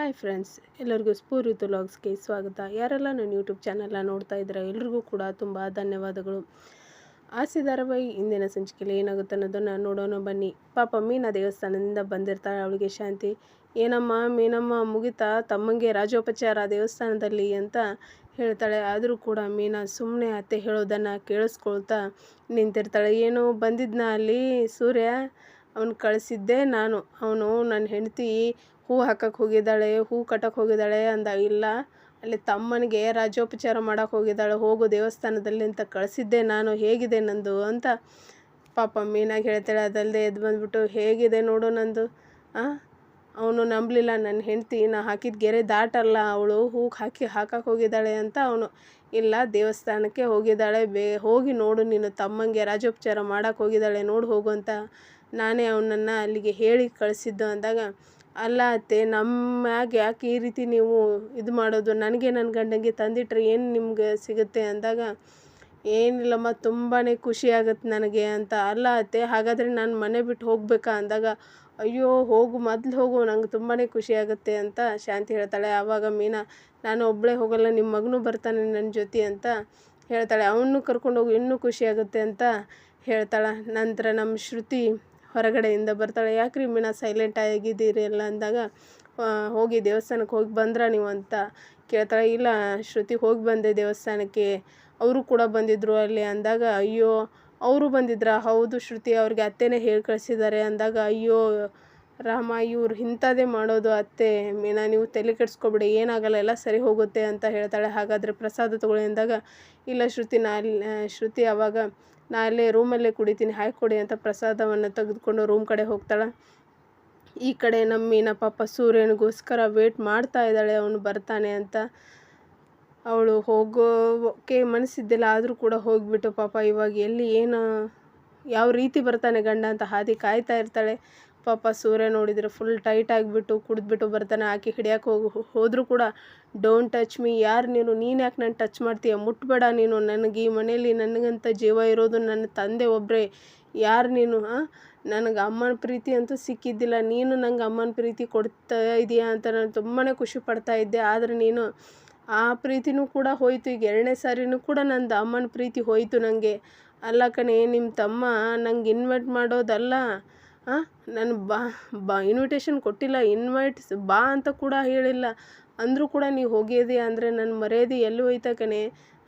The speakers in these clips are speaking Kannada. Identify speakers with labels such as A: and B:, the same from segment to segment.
A: ಹಾಯ್ ಫ್ರೆಂಡ್ಸ್, ಎಲ್ಲರಿಗೂ ಸ್ಫೂರ್ತಿ ಲಾಗ್ಸ್ಗೆ ಸ್ವಾಗತ. ಯಾರೆಲ್ಲ ನನ್ನ ಯೂಟ್ಯೂಬ್ ಚಾನಲ್ನ ನೋಡ್ತಾ ಇದ್ದೀರಾ, ಎಲ್ರಿಗೂ ಕೂಡ ತುಂಬ ಧನ್ಯವಾದಗಳು. ಆಸೆ ಧಾರಾವಾಹಿ ಇಂದಿನ ಸಂಚಿಕೆಯಲ್ಲಿ ಏನಾಗುತ್ತೆ ಅನ್ನೋದನ್ನು ನೋಡೋಣ ಬನ್ನಿ. ಪಾಪ ಮೀನಾ ದೇವಸ್ಥಾನದಿಂದ ಬಂದಿರ್ತಾಳೆ, ಅವಳಿಗೆ ಶಾಂತಿ. ಏನಮ್ಮ ಮೀನಮ್ಮ, ಮುಗಿತಾ? ತಮ್ಮಂಗೆ ರಾಜೋಪಚಾರ ದೇವಸ್ಥಾನದಲ್ಲಿ ಅಂತ ಹೇಳ್ತಾಳೆ. ಆದರೂ ಕೂಡ ಮೀನಾ ಸುಮ್ಮನೆ ಅತ್ತೆ ಹೇಳೋದನ್ನು ಕೇಳಿಸ್ಕೊಳ್ತಾ ನಿಂತಿರ್ತಾಳೆ. ಏನು ಬಂದಿದ್ನ ಅಲ್ಲಿ ಸೂರ್ಯ? ಅವ್ನು ಕಳಿಸಿದ್ದೆ ನಾನು. ಅವನು ನನ್ನ ಹೆಂಡತಿ, ಹೂ ಹಾಕಕ್ಕೆ ಹೋಗಿದ್ದಾಳೆ, ಹೂ ಕಟ್ಟಕ್ಕೆ ಹೋಗಿದ್ದಾಳೆ ಅಂದ, ಇಲ್ಲ, ಅಲ್ಲಿ ತಮ್ಮನಿಗೆ ರಾಜ್ಯೋಪಚಾರ ಮಾಡಕ್ಕೆ ಹೋಗಿದ್ದಾಳೆ, ಹೋಗು ದೇವಸ್ಥಾನದಲ್ಲಿ ಅಂತ ಕಳಿಸಿದ್ದೆ ನಾನು, ಹೇಗಿದೆ ನಂದು ಅಂತ. ಪಾಪ ಮೀನಾಗಿ ಹೇಳ್ತಾಳೆ ಅದಲ್ಲದೆ ಎದ್ದು ಬಂದ್ಬಿಟ್ಟು, ಹೇಗಿದೆ ನೋಡು ನಂದು ಅವನು ನಂಬಲಿಲ್ಲ ನನ್ನ ಹೆಂಡತಿ, ನಾ ಹಾಕಿದ ಗೆರೆ ದಾಟಲ್ಲ, ಅವಳು ಹೂ ಹಾಕಿ ಹಾಕಕ್ಕೆ ಹೋಗಿದ್ದಾಳೆ ಅಂತ ಅವನು. ಇಲ್ಲ, ದೇವಸ್ಥಾನಕ್ಕೆ ಹೋಗಿದ್ದಾಳೆ, ಬೇ, ಹೋಗಿ ನೋಡು ನೀನು, ತಮ್ಮಂಗೆ ರಾಜೋಪಚಾರ ಮಾಡಕ್ಕೆ ಹೋಗಿದ್ದಾಳೆ, ನೋಡು ಹೋಗು ಅಂತ. ನಾನೇ ಅವನನ್ನು ಅಲ್ಲಿಗೆ ಹೇಳಿ ಕಳಿಸಿದ್ದು ಅಂದಾಗ, ಅಲ್ಲ ಅತ್ತೆ, ನಮ್ಮ ಮ್ಯಾಗ ಯಾಕೆ ಈ ರೀತಿ ನೀವು ಇದು ಮಾಡೋದು? ನನಗೆ ನನ್ನ ಗಂಡಂಗೆ ತಂದಿಟ್ರೆ ಏನು ನಿಮ್ಗೆ ಸಿಗುತ್ತೆ? ಅಂದಾಗ, ಏನಿಲ್ಲಮ್ಮ ತುಂಬಾ ಖುಷಿ ಆಗತ್ತೆ ನನಗೆ ಅಂತ. ಅಲ್ಲ ಅತ್ತೆ, ಹಾಗಾದರೆ ನಾನು ಮನೆ ಬಿಟ್ಟು ಹೋಗಬೇಕಾ? ಅಂದಾಗ, ಅಯ್ಯೋ, ಹೋಗು, ಮೊದ್ಲು ಹೋಗು, ನಂಗೆ ತುಂಬಾ ಖುಷಿ ಆಗುತ್ತೆ ಅಂತ ಶಾಂತಿ ಹೇಳ್ತಾಳೆ. ಆವಾಗ ಮೀನಾ, ನಾನು ಒಬ್ಬಳೇ ಹೋಗಲ್ಲ ನಿಮ್ಮ ಮಗನೂ ಬರ್ತಾನೆ ನನ್ನ ಜೊತೆ ಅಂತ ಹೇಳ್ತಾಳೆ. ಅವನು ಕರ್ಕೊಂಡೋಗಿ ಇನ್ನೂ ಖುಷಿ ಆಗುತ್ತೆ ಅಂತ ಹೇಳ್ತಾಳೆ. ನಂತರ ನಮ್ಮ ಶ್ರುತಿ ಹೊರಗಡೆಯಿಂದ ಬರ್ತಾಳೆ, ಯಾಕ್ರಿ ಮೀನಾ ಸೈಲೆಂಟ್ ಆಗಿದ್ದೀರಿ? ಎಲ್ಲ ಅಂದಾಗ ಹೋಗಿ ದೇವಸ್ಥಾನಕ್ಕೆ ಹೋಗಿ ಬಂದ್ರ ನೀವು? ಅಂತ ಕೇಳ್ತಾಳೆ. ಇಲ್ಲ ಶ್ರುತಿ, ಹೋಗಿ ಬಂದೆ ದೇವಸ್ಥಾನಕ್ಕೆ. ಅವರು ಕೂಡ ಬಂದಿದ್ದರು ಅಲ್ಲಿ. ಅಂದಾಗ, ಅಯ್ಯೋ, ಅವರು ಬಂದಿದ್ರಾ? ಹೌದು ಶ್ರುತಿ, ಅವ್ರಿಗೆ ಅತ್ತೆನೇ ಹೇಳಿ ಕಳಿಸಿದ್ದಾರೆ. ಅಂದಾಗ, ಅಯ್ಯೋ ರಾಮ, ಇವ್ರು ಇಂಥದ್ದೇ ಮಾಡೋದು, ಅತ್ತೆ, ಮೀನಾ, ನೀವು ತಲೆ ಕೆಡಿಸ್ಕೊಬಿಡಿ, ಏನಾಗಲ್ಲ, ಎಲ್ಲ ಸರಿ ಹೋಗುತ್ತೆ ಅಂತ ಹೇಳ್ತಾಳೆ. ಹಾಗಾದರೆ ಪ್ರಸಾದ ತಗೊಳ್ಳಿ ಅಂದಾಗ, ಇಲ್ಲ ಶ್ರುತಿ, ನಾ ಶ್ರುತಿ ಆವಾಗ ನಾ ಅಲ್ಲೇ ರೂಮಲ್ಲೇ ಕುಡಿತೀನಿ ಹಾಕಿ ಅಂತ ಪ್ರಸಾದವನ್ನು ತೆಗೆದುಕೊಂಡು ರೂಮ್ ಕಡೆ ಹೋಗ್ತಾಳೆ. ಈ ಕಡೆ ನಮ್ಮ ಮೀನ ಪಾಪ ಸೂರ್ಯನಿಗೋಸ್ಕರ ವೇಟ್ ಮಾಡ್ತಾ ಇದ್ದಾಳೆ, ಅವನು ಬರ್ತಾನೆ ಅಂತ. ಅವಳು ಹೋಗೋಕೆ ಮನಸ್ಸಿದ್ದಿಲ್ಲ, ಆದರೂ ಕೂಡ ಹೋಗಿಬಿಟ್ಟು ಪಾಪ ಇವಾಗ ಎಲ್ಲಿ ಏನು, ಯಾವ ರೀತಿ ಬರ್ತಾನೆ ಗಂಡ ಅಂತ ಹಾದಿ ಕಾಯ್ತಾ ಇರ್ತಾಳೆ. ಪಾಪ ಸೂರ್ಯ ನೋಡಿದರೆ ಫುಲ್ ಟೈಟ್ ಆಗಿಬಿಟ್ಟು, ಕುಡಿದ್ಬಿಟ್ಟು ಬರ್ತಾನೆ. ಆಕೆ ಹಿಡಿಯೋಕೆ ಹೋಗಿ ಹೋದರೂ ಕೂಡ ಡೋಂಟ್ ಟಚ್ ಮೀ ಯಾರು ನೀನು? ನೀನು ಯಾಕೆ ನಾನು ಟಚ್ ಮಾಡ್ತೀಯ? ಮುಟ್ಬೇಡ ನೀನು. ನನಗೆ ಈ ಮನೆಯಲ್ಲಿ ನನಗಂತ ಜೀವ ಇರೋದು ನನ್ನ ತಂದೆ ಒಬ್ಬರೇ ಯಾರು ನೀನು? ಹಾಂ ನನಗೆ ಅಮ್ಮನ ಪ್ರೀತಿ ಅಂತೂ ಸಿಕ್ಕಿದ್ದಿಲ್ಲ. ನೀನು ನಂಗೆ ಅಮ್ಮನ ಪ್ರೀತಿ ಕೊಡ್ತಾ ಇದೆಯಾ ಅಂತ ನಾನು ತುಂಬಾ ಖುಷಿ ಪಡ್ತಾ ಇದ್ದೆ. ಆದರೆ ನೀನು ಆ ಪ್ರೀತಿನೂ ಕೂಡ ಹೋಯಿತು. ಈಗ ಎರಡನೇ ಸಾರಿನೂ ಕೂಡ ನಂದು ಅಮ್ಮನ ಪ್ರೀತಿ ಹೋಯಿತು ನನಗೆ ಅಲ್ಲ ಕಣೆ ನಿಮ್ಮ ತಮ್ಮ ನಂಗೆ ಇನ್ವೈಟ್ ಮಾಡೋದಲ್ಲ. ನಾನು ಬಾ ಬಾ ಇನ್ವಿಟೇಷನ್ ಕೊಟ್ಟಿಲ್ಲ ಇನ್ವೈಟ್ಸ್ ಬಾ ಅಂತ ಕೂಡ ಹೇಳಿಲ್ಲ. ಅಂದರೂ ಕೂಡ ನೀವು ಹೋಗಿದೆ ಅಂದರೆ ನನ್ನ ಮರ್ಯಾದೆ ಎಲ್ಲಿ ಹೋಯ್ತಾ ಕಣೆ?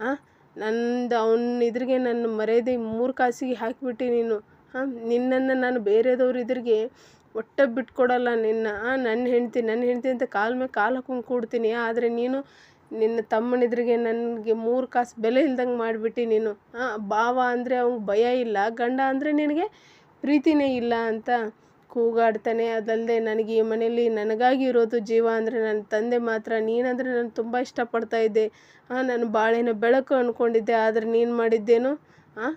A: ಹಾಂ ನಂದು ಅವನ ಇದ್ರಿಗೆ ನನ್ನ ಮರ್ಯಾದೆ ಮೂರು ಕಾಸಿಗೆ ಹಾಕಿಬಿಟ್ಟು ನೀನು. ಹಾಂ ನಿನ್ನನ್ನು ನಾನು ಬೇರೆದವ್ರ ಇದ್ರಿಗೆ ಒಟ್ಟ ಬಿಟ್ಕೊಡಲ್ಲ ನಿನ್ನ. ನನ್ನ ಹೆಂಡ್ತಿ ನನ್ನ ಹೆಂಡ್ತಿ ಅಂತ ಕಾಲ ಮೇಲೆ ಕಾಲು ಹಾಕೊಂಡು ಕೂಡ್ತೀನಿ. ಆದರೆ ನೀನು ನಿನ್ನ ತಮ್ಮನಿದ್ರಿಗೆ ನನಗೆ ಮೂರು ಕಾಸು ಬೆಲೆ ಇಲ್ದಂಗೆ ಮಾಡಿಬಿಟ್ಟು ನೀನು. ಹಾಂ ಭಾವ ಅಂದರೆ ಅವ್ನಿಗೆ ಭಯ ಇಲ್ಲ. ಗಂಡ ಅಂದರೆ ನಿನಗೆ ಪ್ರೀತಿನೇ ಇಲ್ಲ ಅಂತ ಕೂಗಾಡ್ತಾನೆ. ಅದಲ್ಲದೆ ನನಗೆ ಈ ಮನೆಯಲ್ಲಿ ನನಗಾಗಿ ಇರೋದು ಜೀವ ಅಂದರೆ ನನ್ನ ತಂದೆ ಮಾತ್ರ. ನೀನಂದರೆ ನಾನು ತುಂಬ ಇಷ್ಟಪಡ್ತಾ ಇದ್ದೆ. ಹಾಂ ನಾನು ಬಾಳೆನ ಬೆಳಕು ಅಂದ್ಕೊಂಡಿದ್ದೆ ಆದರೆ ನೀನು ಮಾಡಿದ್ದೇನು? ಹಾಂ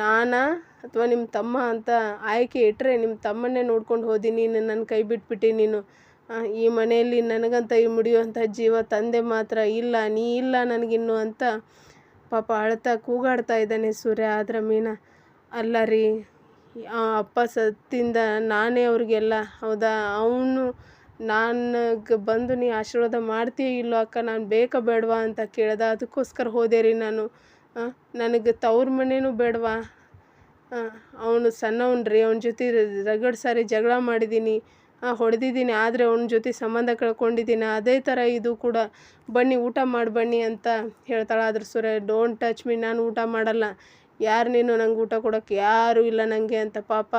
A: ನಾನಾ ಅಥವಾ ನಿಮ್ಮ ತಮ್ಮ ಅಂತ ಆಯ್ಕೆ ಇಟ್ಟರೆ ನಿಮ್ಮ ತಮ್ಮನ್ನೇ ನೋಡ್ಕೊಂಡು ಹೋದಿ ನೀನು ನನ್ನ ಕೈ ಬಿಟ್ಬಿಟ್ಟು ನೀನು. ಈ ಮನೆಯಲ್ಲಿ ನನಗಂತ ಈ ಮುಡಿಯುವಂಥ ಜೀವ ತಂದೆ ಮಾತ್ರ ಇಲ್ಲ. ನೀ ಇಲ್ಲ ನನಗಿನ್ನು ಅಂತ ಪಾಪ ಅಳ್ತಾ ಕೂಗಾಡ್ತಾ ಇದ್ದಾನೆ ಸೂರ್ಯ. ಆದ್ರೆ ಮೀನಾ, ಅಲ್ಲ ರೀ. ಅಪ್ಪ ಸತ್ತಿಂದ ನಾನೇ ಅವ್ರಿಗೆಲ್ಲ, ಹೌದಾ? ಅವನು ನನಗೆ ಬಂದು ನೀ ಆಶೀರ್ವಾದ ಮಾಡ್ತೀಯ ಇಲ್ಲೋ ಅಕ್ಕ, ನಾನು ಬೇಕಾ ಬೇಡವಾ ಅಂತ ಕೇಳ್ದ. ಅದಕ್ಕೋಸ್ಕರ ಹೋದೆ ರೀ ನಾನು. ನನಗೆ ತವ್ರ ಮನೆಯೂ ಬೇಡವಾ? ಅವನು ಸಣ್ಣವ್ನು ರೀ, ಅವನ ಜೊತೆ ರಗಡ್ ಸಾರಿ ಜಗಳ ಮಾಡಿದ್ದೀನಿ ಹೊಡೆದಿದ್ದೀನಿ ಆದರೆ ಅವನ ಜೊತೆ ಸಂಬಂಧ ಕಳ್ಕೊಂಡಿದ್ದೀನಿ ಅದೇ ಥರ ಇದು ಕೂಡ. ಬನ್ನಿ, ಊಟ ಮಾಡಿ ಬನ್ನಿ ಅಂತ ಹೇಳ್ತಾಳೆ. ಆದ್ರೆ ಸುರೇ ಡೋಂಟ್ ಟಚ್ ಮೀ ನಾನು ಊಟ ಮಾಡಲ್ಲ. ಯಾರು ನೀನು ನಂಗೆ ಊಟ ಕೊಡೋಕ್ಕೆ ಯಾರೂ ಇಲ್ಲ ನನಗೆ ಅಂತ ಪಾಪ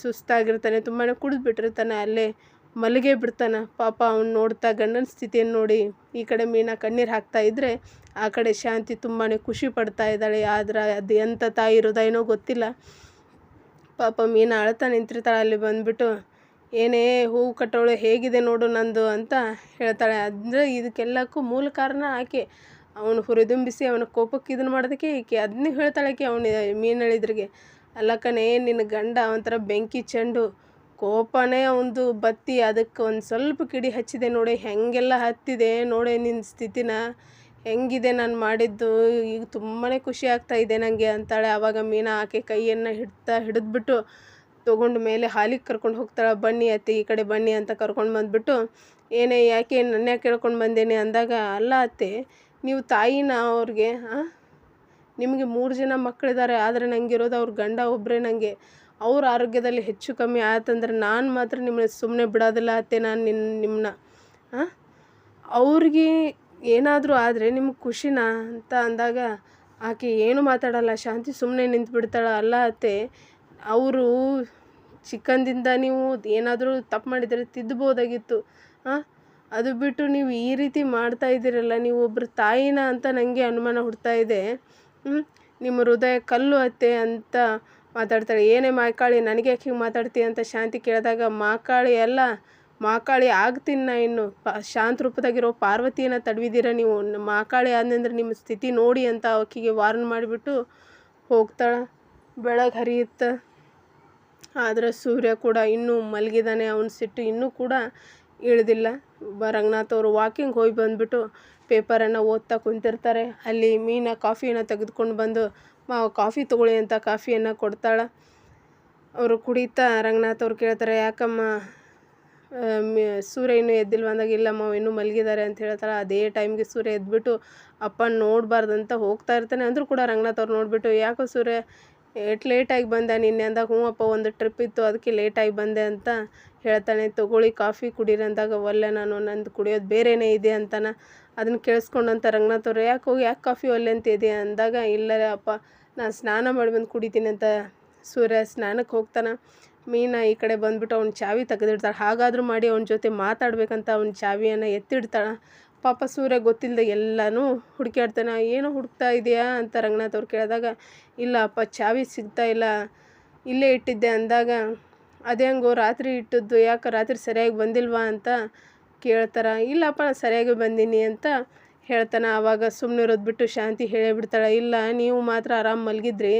A: ಸುಸ್ತಾಗಿರ್ತಾನೆ. ತುಂಬಾ ಕುಡಿದ್ಬಿಟ್ಟಿರ್ತಾನೆ ಅಲ್ಲೇ, ಮಲಗೇ ಬಿಡ್ತಾನೆ. ಪಾಪ ಅವ್ನು ನೋಡ್ತಾ ಗಂಡನ ಸ್ಥಿತಿಯನ್ನು ನೋಡಿ, ಈ ಕಡೆ ಮೀನಾ ಕಣ್ಣೀರು ಹಾಕ್ತಾ ಇದ್ದರೆ ಆ ಕಡೆ ಶಾಂತಿ ತುಂಬಾ ಖುಷಿ ಪಡ್ತಾ ಇದ್ದಾಳೆ. ಆದ್ರೆ ಅದು ಎಂಥ ತಾಯಿ ಇರೋದೇನೋ ಗೊತ್ತಿಲ್ಲ. ಪಾಪ ಮೀನಾ ಅಳ್ತಾ ನಿಂತಿರ್ತಾಳೆ ಅಲ್ಲಿ ಬಂದುಬಿಟ್ಟು, ಏನೇ ಹೂವು ಕಟ್ಟೋಳು ಹೇಗಿದೆ ನೋಡು ನಂದು ಅಂತ ಹೇಳ್ತಾಳೆ. ಅಂದರೆ ಇದಕ್ಕೆಲ್ಲಕ್ಕೂ ಮೂಲ ಕಾರಣ ಆಕೆ. ಅವನು ಹುರಿದುಂಬಿಸಿ ಅವನ ಕೋಪಕ್ಕೆ ಇದನ್ನು ಮಾಡೋದಕ್ಕೆ ಈಕೆ ಅದನ್ನೇ ಹೇಳ್ತಾಳೆ ಆಕೆ ಅವನು ಮೀನು ಹೇಳಿದ್ರಿಗೆ ಅಲ್ಲ ಕಣೆ, ನಿನ್ನ ಗಂಡ ಒಂಥರ ಬೆಂಕಿ ಚೆಂಡು ಕೋಪನೇ ಒಂದು ಬತ್ತಿ, ಅದಕ್ಕೆ ಒಂದು ಸ್ವಲ್ಪ ಕಿಡಿ ಹಚ್ಚಿದೆ ನೋಡಿ, ಹೆಂಗೆಲ್ಲ ಹತ್ತಿದೆ ನೋಡಿ ನಿನ್ನ ಸ್ಥಿತಿನ. ಹೆಂಗಿದೆ ನಾನು ಮಾಡಿದ್ದು, ಈಗ ತುಂಬಾ ಖುಷಿ ಆಗ್ತಾ ಇದೆ ನನಗೆ ಅಂತಾಳೆ. ಆವಾಗ ಮೀನಾ ಆಕೆ ಕೈಯನ್ನು ಹಿಡ್ತಾ ಹಿಡಿದ್ಬಿಟ್ಟು ತೊಗೊಂಡು ಮೇಲೆ ಹಾಲಿಗೆ ಕರ್ಕೊಂಡು ಹೋಗ್ತಾಳೆ. ಬನ್ನಿ ಅತ್ತೆ, ಈ ಕಡೆ ಬನ್ನಿ ಅಂತ ಕರ್ಕೊಂಡು ಬಂದುಬಿಟ್ಟು, ಏನೇ ಯಾಕೆ ನನ್ನ ಯಾಕೆ ಕೇಳ್ಕೊಂಡು ಬಂದೇನೆ ಅಂದಾಗ, ಅಲ್ಲ ಅತ್ತೆ ನೀವು ತಾಯಿನ ಅವ್ರಿಗೆ ನಿಮಗೆ ಮೂರು ಜನ ಮಕ್ಕಳಿದ್ದಾರೆ ಆದರೆ ಇರೋದು ಅವ್ರ ಗಂಡ ಒಬ್ಬರೇ ನನಗೆ ಅವ್ರ ಆರೋಗ್ಯದಲ್ಲಿ ಹೆಚ್ಚು ಕಮ್ಮಿ ಆಯ್ತಂದ್ರೆ ನಾನು ಮಾತ್ರ ನಿಮ್ಮನ್ನ ಸುಮ್ಮನೆ ಬಿಡೋದಿಲ್ಲ ಅತ್ತೆ, ನಾನು ನಿನ್ನ ನಿಮ್ಮನ್ನ ಹಾಂ ಅವ್ರಿಗೆ ಏನಾದರೂ ಆದರೆ ನಿಮ್ಗೆ ಖುಷಿನಾ ಅಂತ ಅಂದಾಗ, ಆಕೆ ಏನು ಮಾತಾಡಲ್ಲ, ಶಾಂತಿ ಸುಮ್ಮನೆ ನಿಂತು ಬಿಡ್ತಾಳ ಅಲ್ಲ ಅತ್ತೆ, ಅವರು ಚಿಕ್ಕಂದಿಂದ ನೀವು ಏನಾದರೂ ತಪ್ಪು ಮಾಡಿದರೆ ತಿದ್ದಬೋದಾಗಿತ್ತು ಹಾಂ ಅದು ಬಿಟ್ಟು ನೀವು ಈ ರೀತಿ ಮಾಡ್ತಾ ಇದ್ದೀರಲ್ಲ, ನೀವು ಒಬ್ಬರು ತಾಯಿನ ಅಂತ ನನಗೆ ಅನುಮಾನ ಹುಡ್ತಾ ಇದೆ. ನಿಮ್ಮ ಹೃದಯ ಕಲ್ಲು ಅತ್ತೆ ಅಂತ ಮಾತಾಡ್ತಾರೆ. ಏನೇ ಮಾಕಾಳಿ, ನನಗೆ ಯಾಕೆ ಹಿಂಗೆ ಮಾತಾಡ್ತೀಯ ಅಂತ ಶಾಂತಿ ಕೇಳಿದಾಗ, ಮಾಕಾಳಿ ಅಲ್ಲ, ಮಾಕಾಳಿ ಆಗ್ತೀನಿ ನಾ ಇನ್ನು. ಪ, ಶಾಂತ ರೂಪದಾಗಿರೋ ಪಾರ್ವತಿಯನ್ನ ತಡವಿದ್ದೀರ ನೀವು? ಮಾಕಾಳಿ ಆದ್ನಂದ್ರೆ ನಿಮ್ಮ ಸ್ಥಿತಿ ನೋಡಿ ಅಂತ ಆಕಿಗೆ ವಾರ್ನ್ ಮಾಡಿಬಿಟ್ಟು ಹೋಗ್ತಾಳೆ. ಬೆಳಗ್ಗೆ ಹರಿಯುತ್ತೆ. ಆದರೆ ಸೂರ್ಯ ಕೂಡ ಇನ್ನೂ ಮಲಗಿದಾನೆ. ಅವನ ಸಿಟ್ಟು ಇನ್ನೂ ಕೂಡ ಇಳಿದಿಲ್ಲ. ರಂಗನಾಥ್ ಅವರು ವಾಕಿಂಗ್ ಹೋಗಿ ಬಂದುಬಿಟ್ಟು ಪೇಪರನ್ನು ಓದ್ತಾ ಕುಂತಿರ್ತಾರೆ. ಅಲ್ಲಿ ಮೀನಾ ಕಾಫಿಯನ್ನು ತೆಗೆದುಕೊಂಡು ಬಂದು ಕಾಫಿ ತೊಗೊಳ್ಳಿ ಅಂತ ಕಾಫಿಯನ್ನು ಕೊಡ್ತಾಳೆ. ಅವರು ಕುಡಿತಾ ರಂಗನಾಥ್ ಅವ್ರು ಕೇಳ್ತಾರೆ, ಯಾಕಮ್ಮ ಸೂರ್ಯ ಇನ್ನೂ ಎದ್ದಿಲ್ವ? ಅಂದಾಗ ಇಲ್ಲಮ್ಮ ಇನ್ನೂ ಮಲಗಿದ್ದಾರೆ ಅಂತ ಹೇಳ್ತಾಳೆ. ಅದೇ ಟೈಮ್ಗೆ ಸೂರ್ಯ ಎದ್ದುಬಿಟ್ಟು ಅಪ್ಪ ನೋಡಬಾರ್ದಂತ ಹೋಗ್ತಾ ಇರ್ತಾನೆ. ಅಂದರೂ ಕೂಡ ರಂಗನಾಥ್ ಅವ್ರು ನೋಡಿಬಿಟ್ಟು, ಯಾಕೋ ಸೂರ್ಯ ಏಟ್ ಲೇಟಾಗಿ ಬಂದೆ, ನಿನ್ನೆ ಅಂದಾಗ ಹ್ಞೂ ಅಪ್ಪ ಒಂದು ಟ್ರಿಪ್ ಇತ್ತು, ಅದಕ್ಕೆ ಲೇಟಾಗಿ ಬಂದೆ ಅಂತ ಹೇಳ್ತಾನೆ ತಗೊಳ್ಳಿ ಕಾಫಿ ಕುಡೀರಿ ಅಂದಾಗ ಒಲ್ಲೆ ನಾನು, ನಂದು ಕುಡಿಯೋದು ಬೇರೆನೇ ಇದೆ ಅಂತಾನೆ ಅದನ್ನು ಕೇಳಿಸ್ಕೊಂಡಂತ ರಂಗನಾಥ್ ಅವ್ರು, ಯಾಕೆ ಹೋಗಿ, ಯಾಕೆ ಕಾಫಿ ಒಲ್ಲೆ ಅಂತ ಇದೆ ಅಂದಾಗ, ಇಲ್ಲ ಅಪ್ಪ, ನಾನು ಸ್ನಾನ ಮಾಡಿ ಬಂದು ಕುಡಿತೀನಿ ಅಂತ ಸೂರ್ಯ ಸ್ನಾನಕ್ಕೆ ಹೋಗ್ತಾನೆ. ಮೀನಾ ಈ ಕಡೆ ಬಂದುಬಿಟ್ಟು ಅವ್ನ ಚಾವಿ ತೆಗೆದಿಡ್ತಾಳೆ. ಹಾಗಾದರೂ ಮಾಡಿ ಅವನ ಜೊತೆ ಮಾತಾಡಬೇಕಂತ ಅವ್ನ ಚಾವಿಯನ್ನು ಎತ್ತಿಡ್ತಾಳೆ. ಪಾಪ ಸೂರ್ಯ ಗೊತ್ತಿಲ್ಲದೆ ಎಲ್ಲನೂ ಹುಡುಕ್ಯಾಡ್ತಾನೆ, ಏನು ಹುಡುಕ್ತಾ ಇದೆಯಾ? ಅಂತ ರಂಗನಾಥ್ ಅವ್ರು ಕೇಳಿದಾಗ, ಇಲ್ಲ ಅಪ್ಪ, ಚಾವಿ ಸಿಗ್ತಾ ಇಲ್ಲ, ಇಲ್ಲೇ ಇಟ್ಟಿದ್ದೆ ಅಂದಾಗ, ಅದೇ ಹಂಗೋ, ರಾತ್ರಿ ಇಟ್ಟಿದ್ದು ಯಾಕೆ, ರಾತ್ರಿ ಸರಿಯಾಗಿ ಬಂದಿಲ್ವಾ? ಅಂತ ಕೇಳ್ತಾರೆ, ಇಲ್ಲಪ್ಪ ನಾನು ಸರಿಯಾಗಿ ಬಂದೀನಿ ಅಂತ ಹೇಳ್ತಾನೆ. ಆವಾಗ ಸುಮ್ಮನೆ ಇರೋದು ಬಿಟ್ಟು ಶಾಂತಿ ಹೇಳೇ ಬಿಡ್ತಾಳೆ, ಇಲ್ಲ, ನೀವು ಮಾತ್ರ ಆರಾಮ್ ಮಲಗಿದ್ರಿ,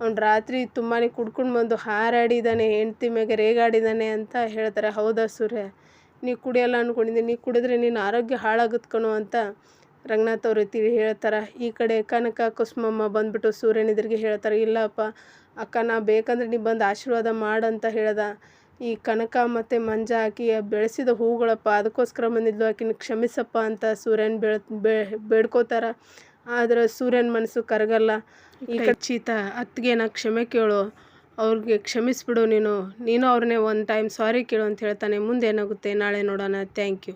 A: ಅವ್ನು ರಾತ್ರಿ ತುಂಬಾ ಕುಡ್ಕೊಂಡು ಬಂದು ಹಾರಾಡಿದ್ದಾನೆ ಹೆಂಡ್ತಿ ಮ್ಯಾಗೆ ರೇಗಾಡಿದ್ದಾನೆ ಅಂತ ಹೇಳ್ತಾರೆ. ಹೌದಾ ಸೂರ್ಯ? ನೀ ಕುಡಿಯಲ್ಲ ಅಂದ್ಕೊಂಡಿದ್ದೀನಿ ನೀ ಕುಡಿದ್ರೆ ನಿನ್ನ ಆರೋಗ್ಯ ಹಾಳಾಗುತ್ತೆ ಕಣೋ ಅಂತ ರಂಗನಾಥ್ ಅವರು ತಿಳಿ ಹೇಳ್ತಾರೆ. ಈ ಕಡೆ ಕನಕ ಕುಸುಮಮ್ಮ ಬಂದ್ಬಿಟ್ಟು ಸೂರ್ಯನ ಎದುರಿಗೆ ಹೇಳ್ತಾರೆ ಇಲ್ಲಪ್ಪ ಅಕ್ಕ ನಾ ಬೇಕಂದ್ರೆ ನೀ ಬಂದು ಆಶೀರ್ವಾದ ಮಾಡಂತ ಹೇಳ್ದ. ಈ ಕನಕ ಮತ್ತು ಮಂಜ ಆಕಿ ಬೆಳೆಸಿದ ಹೂಗಳಪ್ಪ ಅದಕ್ಕೋಸ್ಕರ ಬಂದಿದ್ಲು ಆಕಿನ ಕ್ಷಮಿಸಪ್ಪ ಅಂತ ಸೂರ್ಯನ ಬೆಳ ಬೇಡ್ಕೋತಾರ. ಆದ್ರೆ ಸೂರ್ಯನ ಮನಸ್ಸು ಕರಗಲ್ಲ. ಈ ಅತ್ತಿಗೆ ಅತ್ತಿಗೆನ ಕ್ಷಮೆ ಕೇಳು. ಅವ್ರಿಗೆ ಕ್ಷಮಿಸಿಬಿಡು ನೀನು. ನೀನು ಅವ್ರನ್ನೇ ಒಂದು ಟೈಮ್ ಸಾರಿ ಕೇಳು ಅಂತ ಹೇಳ್ತಾನೆ. ಮುಂದೆ ಏನಾಗುತ್ತೆ? ನಾಳೆ ನೋಡೋಣ. Thank you